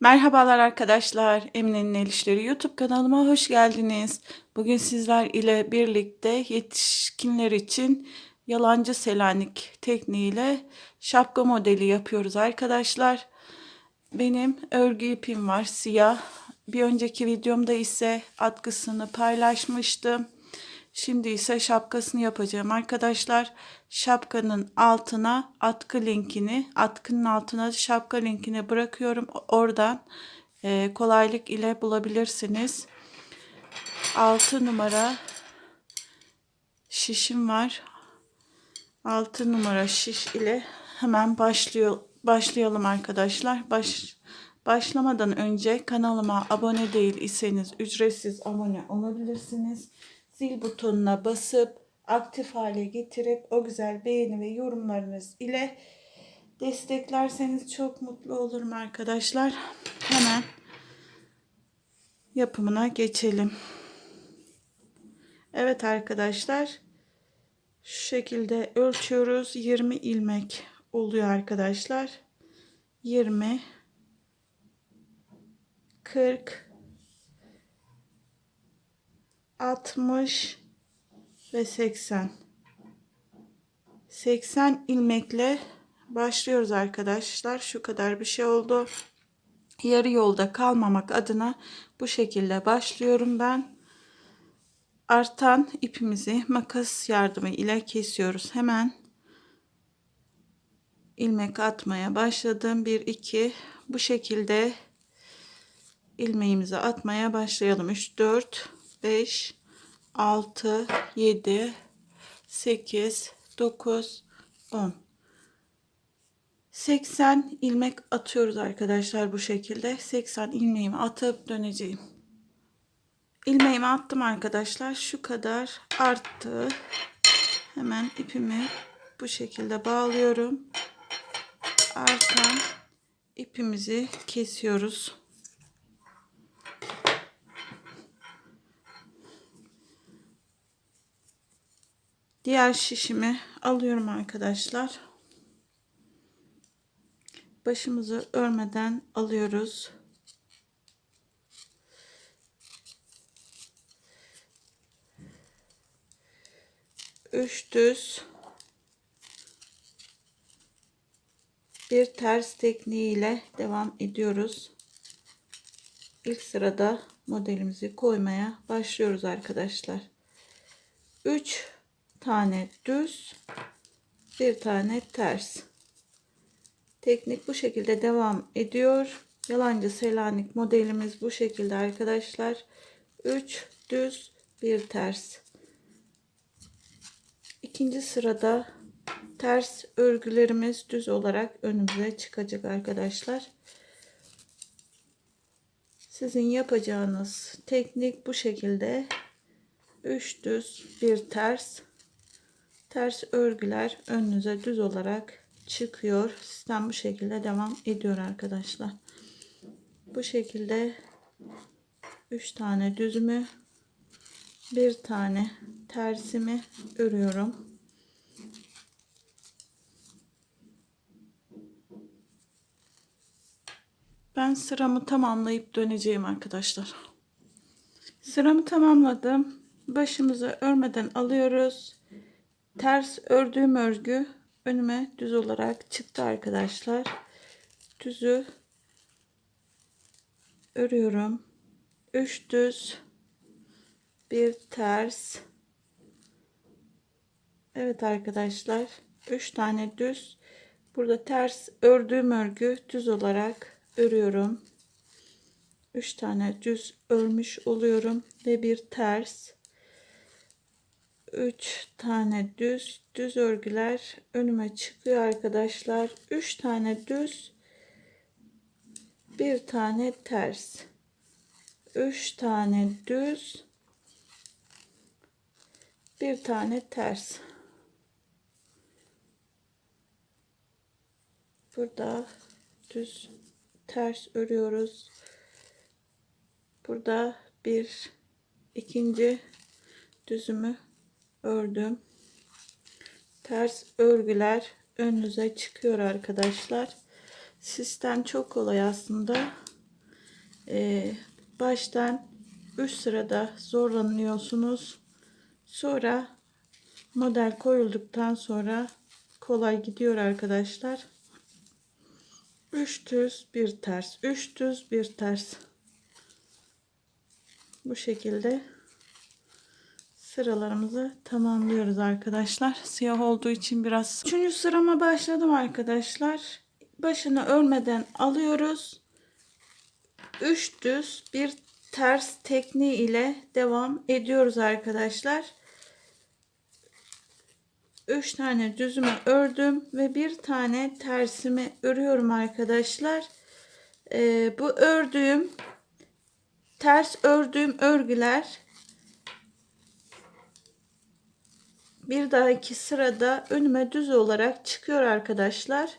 Merhabalar arkadaşlar. Emine'nin El İşleri YouTube kanalıma hoş geldiniz. Bugün sizler ile birlikte yetişkinler için yalancı selanik tekniğiyle şapka modeli yapıyoruz arkadaşlar. Benim örgü ipim var siyah. Bir önceki videomda ise atkısını paylaşmıştım. Şimdi ise şapkasını yapacağım arkadaşlar. Şapkanın altına atkı linkini, atkının altına şapka linkini bırakıyorum. Oradan e, kolaylık ile bulabilirsiniz. 6 numara şişim var. 6 numara şiş ile hemen başlıyor başlayalım arkadaşlar. Baş başlamadan önce kanalıma abone değil iseniz ücretsiz abone olabilirsiniz zil butonuna basıp aktif hale getirip o güzel beğeni ve yorumlarınız ile desteklerseniz çok mutlu olurum arkadaşlar. Hemen yapımına geçelim. Evet arkadaşlar şu şekilde ölçüyoruz. 20 ilmek oluyor arkadaşlar. 20 40 60 ve 80 80 ilmekle başlıyoruz arkadaşlar. Şu kadar bir şey oldu. Yarı yolda kalmamak adına bu şekilde başlıyorum ben. Artan ipimizi makas yardımı ile kesiyoruz. Hemen ilmek atmaya başladım. 1 2 bu şekilde ilmeğimizi atmaya başlayalım. 3 4 5 6 7 8 9 10 80 ilmek atıyoruz arkadaşlar bu şekilde. 80 ilmeğimi atıp döneceğim. İlmeğimi attım arkadaşlar. Şu kadar arttı. Hemen ipimi bu şekilde bağlıyorum. Artan ipimizi kesiyoruz Diğer şişimi alıyorum arkadaşlar. Başımızı örmeden alıyoruz. Üç düz bir ters tekniğiyle devam ediyoruz. İlk sırada modelimizi koymaya başlıyoruz arkadaşlar. 3 tane düz bir tane ters. Teknik bu şekilde devam ediyor. Yalancı selanik modelimiz bu şekilde arkadaşlar. 3 düz bir ters. İkinci sırada ters örgülerimiz düz olarak önümüze çıkacak arkadaşlar. Sizin yapacağınız teknik bu şekilde. 3 düz bir ters ters örgüler önünüze düz olarak çıkıyor. Sistem bu şekilde devam ediyor arkadaşlar. Bu şekilde 3 tane düzümü bir tane tersimi örüyorum. Ben sıramı tamamlayıp döneceğim arkadaşlar. Sıramı tamamladım. Başımızı örmeden alıyoruz ters ördüğüm örgü önüme düz olarak çıktı arkadaşlar. Düzü örüyorum. 3 düz bir ters. Evet arkadaşlar 3 tane düz. Burada ters ördüğüm örgü düz olarak örüyorum. 3 tane düz örmüş oluyorum ve bir ters. 3 tane düz düz örgüler önüme çıkıyor arkadaşlar. 3 tane düz bir tane ters. 3 tane düz bir tane ters. Burada düz ters örüyoruz. Burada bir ikinci düzümü ördüm. Ters örgüler önünüze çıkıyor arkadaşlar. Sistem çok kolay aslında. Ee, baştan üst sırada zorlanıyorsunuz. Sonra model koyulduktan sonra kolay gidiyor arkadaşlar. 3 düz bir ters 3 düz bir ters bu şekilde sıralarımızı tamamlıyoruz arkadaşlar. Siyah olduğu için biraz üçüncü sırama başladım arkadaşlar. Başını örmeden alıyoruz. 3 düz bir ters tekniği ile devam ediyoruz arkadaşlar. 3 tane düzümü ördüm ve bir tane tersimi örüyorum arkadaşlar. Ee, bu ördüğüm ters ördüğüm örgüler bir dahaki sırada önüme düz olarak çıkıyor arkadaşlar.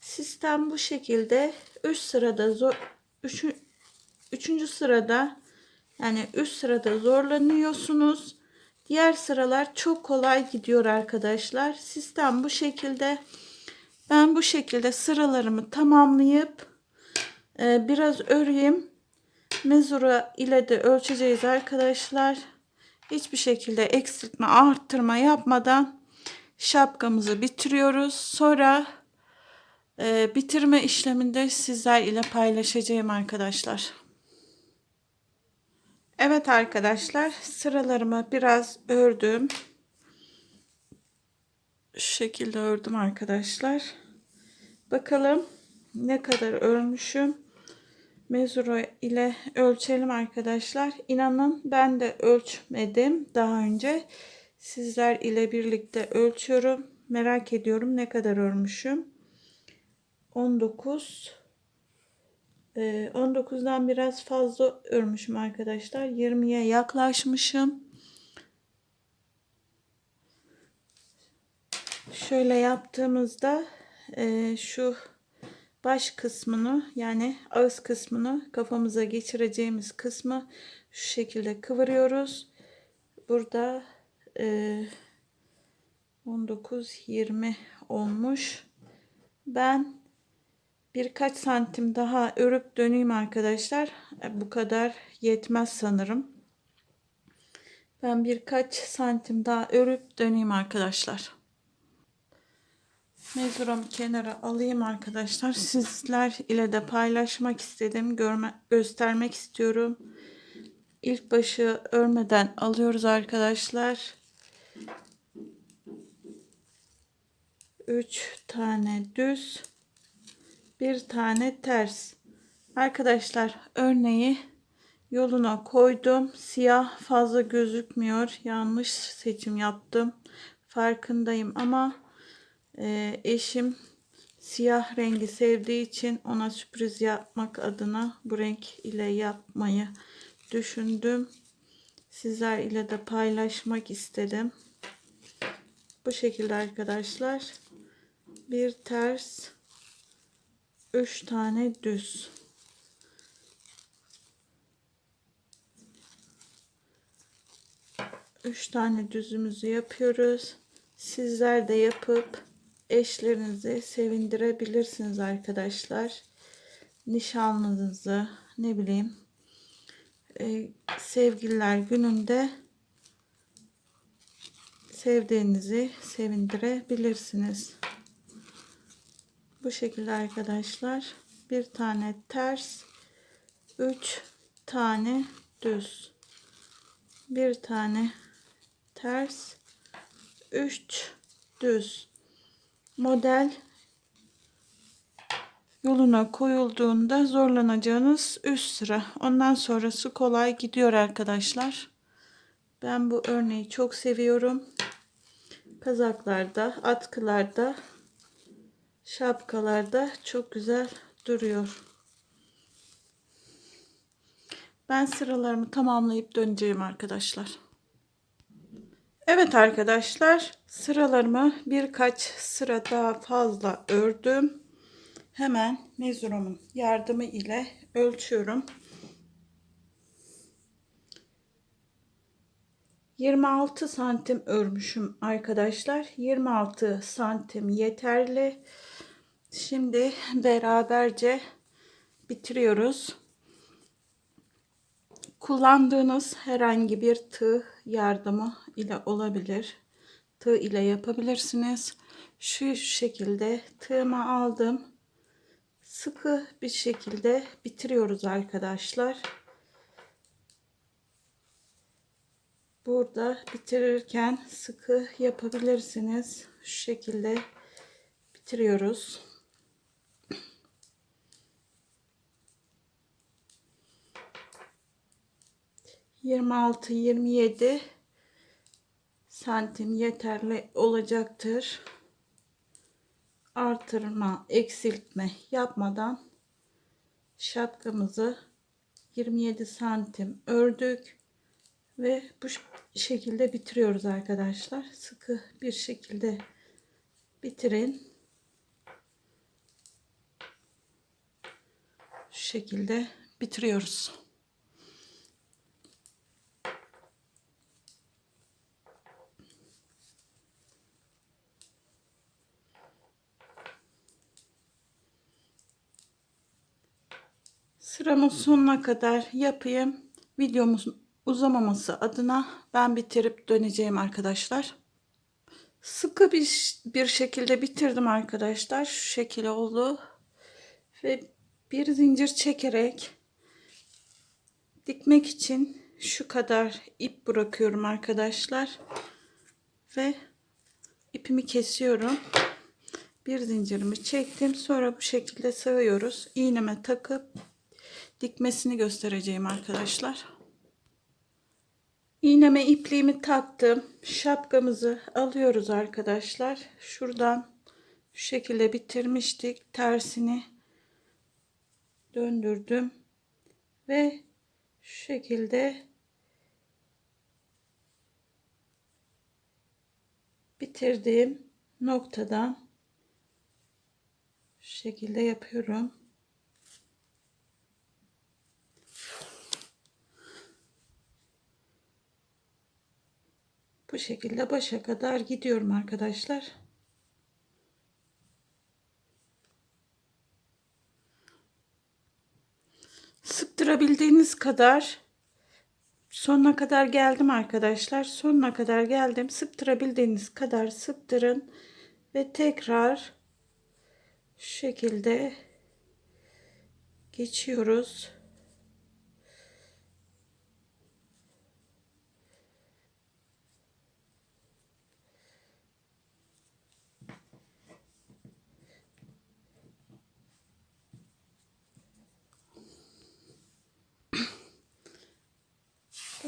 Sistem bu şekilde 3 sırada zor 3. üçüncü sırada yani üst sırada zorlanıyorsunuz. Diğer sıralar çok kolay gidiyor arkadaşlar. Sistem bu şekilde. Ben bu şekilde sıralarımı tamamlayıp e, biraz öreyim. Mezura ile de ölçeceğiz arkadaşlar. Hiçbir şekilde eksiltme arttırma yapmadan şapkamızı bitiriyoruz. Sonra e, bitirme işleminde sizler ile paylaşacağım arkadaşlar. Evet arkadaşlar sıralarımı biraz ördüm. Şu şekilde ördüm arkadaşlar. Bakalım ne kadar örmüşüm. Mezuro ile ölçelim arkadaşlar. İnanın ben de ölçmedim daha önce. Sizler ile birlikte ölçüyorum. Merak ediyorum ne kadar örmüşüm. 19 19'dan ee, biraz fazla örmüşüm arkadaşlar. 20'ye yaklaşmışım. Şöyle yaptığımızda e, şu baş kısmını yani ağız kısmını kafamıza geçireceğimiz kısmı şu şekilde kıvırıyoruz. Burada 19-20 e, olmuş. Ben birkaç santim daha örüp döneyim arkadaşlar. E, bu kadar yetmez sanırım. Ben birkaç santim daha örüp döneyim arkadaşlar. Mezuramı kenara alayım arkadaşlar. Sizler ile de paylaşmak istedim. Görme, göstermek istiyorum. İlk başı örmeden alıyoruz arkadaşlar. 3 tane düz bir tane ters. Arkadaşlar örneği yoluna koydum. Siyah fazla gözükmüyor. Yanlış seçim yaptım. Farkındayım ama e, eşim siyah rengi sevdiği için ona sürpriz yapmak adına bu renk ile yapmayı düşündüm. Sizler ile de paylaşmak istedim. Bu şekilde arkadaşlar. Bir ters 3 tane düz. Üç tane düzümüzü yapıyoruz. Sizler de yapıp eşlerinizi sevindirebilirsiniz arkadaşlar. Nişanlınızı ne bileyim e, sevgililer gününde sevdiğinizi sevindirebilirsiniz. Bu şekilde arkadaşlar. Bir tane ters. üç tane düz. Bir tane ters. üç düz. Model yoluna koyulduğunda zorlanacağınız üst sıra. Ondan sonrası kolay gidiyor arkadaşlar. Ben bu örneği çok seviyorum. Kazaklarda, atkılarda şapkalarda çok güzel duruyor. Ben sıralarımı tamamlayıp döneceğim arkadaşlar. Evet arkadaşlar sıralarımı birkaç sıra daha fazla ördüm. Hemen mezurumun yardımı ile ölçüyorum. 26 santim örmüşüm arkadaşlar. 26 santim yeterli. Şimdi beraberce bitiriyoruz. kullandığınız herhangi bir tığ yardımı ile olabilir. Tığ ile yapabilirsiniz. Şu şekilde tığımı aldım. Sıkı bir şekilde bitiriyoruz arkadaşlar. Burada bitirirken sıkı yapabilirsiniz. Şu şekilde bitiriyoruz. Yirmi altı, yirmi yedi santim yeterli olacaktır. Artırma, eksiltme yapmadan şapkamızı 27 santim ördük ve bu şekilde bitiriyoruz arkadaşlar. Sıkı bir şekilde bitirin. Şu şekilde bitiriyoruz. Sıramın sonuna kadar yapayım. Videomuzun uzamaması adına ben bitirip döneceğim arkadaşlar. Sıkı bir, bir şekilde bitirdim arkadaşlar. Şu şekil oldu. Ve bir zincir çekerek dikmek için şu kadar ip bırakıyorum arkadaşlar. Ve ipimi kesiyorum. Bir zincirimi çektim. Sonra bu şekilde sığıyoruz. İğneme takıp dikmesini göstereceğim arkadaşlar. İğneme ipliğimi taktım. Şapkamızı alıyoruz arkadaşlar. Şuradan şu şekilde bitirmiştik. Tersini döndürdüm. Ve şu şekilde bitirdiğim noktadan şu şekilde yapıyorum. Bu şekilde başa kadar gidiyorum arkadaşlar. Sıktırabildiğiniz kadar sonuna kadar geldim arkadaşlar. Sonuna kadar geldim. Sıktırabildiğiniz kadar sıktırın ve tekrar şu şekilde geçiyoruz.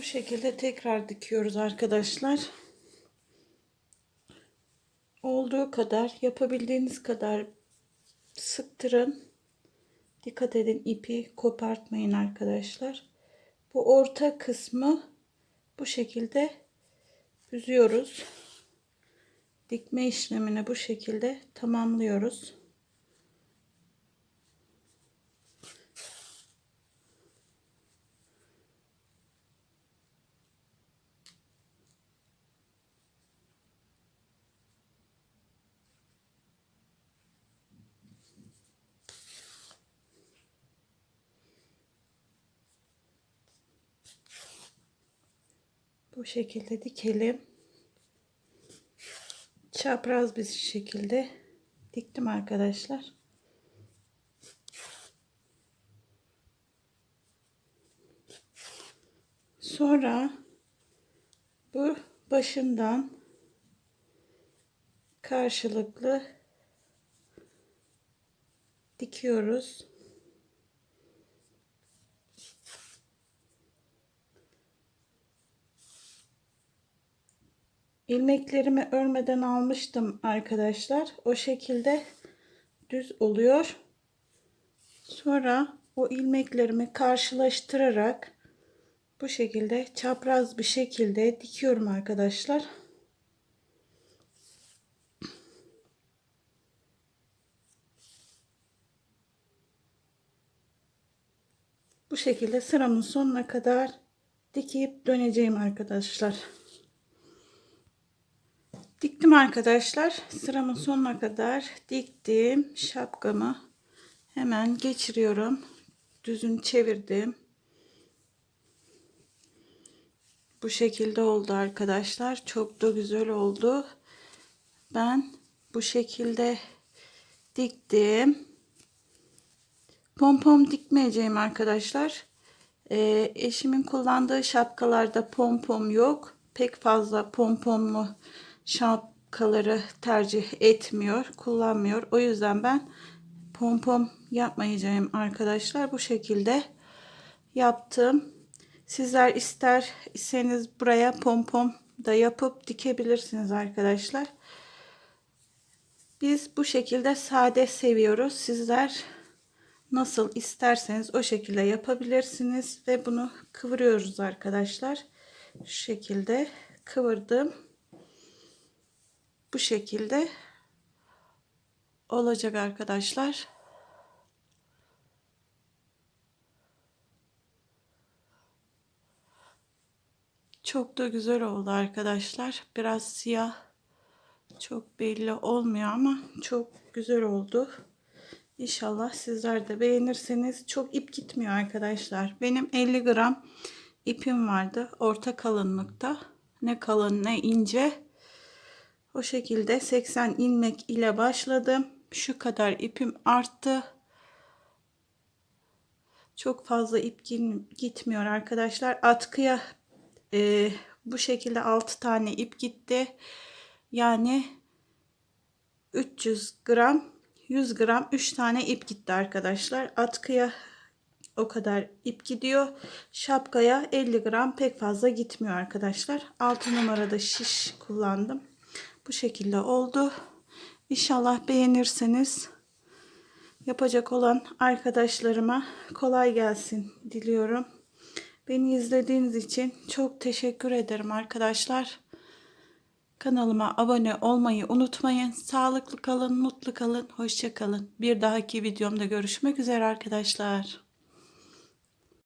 Bu şekilde tekrar dikiyoruz arkadaşlar. Olduğu kadar yapabildiğiniz kadar sıktırın. Dikkat edin ipi kopartmayın arkadaşlar. Bu orta kısmı bu şekilde büzüyoruz. Dikme işlemini bu şekilde tamamlıyoruz. Bu şekilde dikelim. Çapraz bir şekilde diktim arkadaşlar. Sonra bu başından karşılıklı dikiyoruz. İlmeklerimi örmeden almıştım arkadaşlar. O şekilde düz oluyor. Sonra o ilmeklerimi karşılaştırarak bu şekilde çapraz bir şekilde dikiyorum arkadaşlar. Bu şekilde sıramın sonuna kadar dikip döneceğim arkadaşlar. Diktim arkadaşlar. Sıramın sonuna kadar diktim. Şapkamı hemen geçiriyorum. Düzün çevirdim. Bu şekilde oldu arkadaşlar. Çok da güzel oldu. Ben bu şekilde diktim. Pompom dikmeyeceğim arkadaşlar. Ee, eşimin kullandığı şapkalarda pompom yok. Pek fazla pompomlu şapkaları tercih etmiyor, kullanmıyor. O yüzden ben pompom yapmayacağım arkadaşlar. Bu şekilde yaptım. Sizler ister iseniz buraya pompom da yapıp dikebilirsiniz arkadaşlar. Biz bu şekilde sade seviyoruz. Sizler nasıl isterseniz o şekilde yapabilirsiniz ve bunu kıvırıyoruz arkadaşlar. Şu şekilde kıvırdım. Bu şekilde olacak arkadaşlar. Çok da güzel oldu arkadaşlar. Biraz siyah çok belli olmuyor ama çok güzel oldu. İnşallah sizler de beğenirseniz çok ip gitmiyor arkadaşlar. Benim 50 gram ipim vardı orta kalınlıkta. Ne kalın ne ince. O şekilde 80 ilmek ile başladım. Şu kadar ipim arttı. Çok fazla ip gitmiyor arkadaşlar. Atkıya e, bu şekilde 6 tane ip gitti. Yani 300 gram 100 gram 3 tane ip gitti arkadaşlar. Atkıya o kadar ip gidiyor. Şapkaya 50 gram pek fazla gitmiyor arkadaşlar. 6 numarada şiş kullandım. Bu şekilde oldu. İnşallah beğenirseniz yapacak olan arkadaşlarıma kolay gelsin diliyorum. Beni izlediğiniz için çok teşekkür ederim arkadaşlar. Kanalıma abone olmayı unutmayın. Sağlıklı kalın, mutlu kalın, hoşça kalın. Bir dahaki videomda görüşmek üzere arkadaşlar.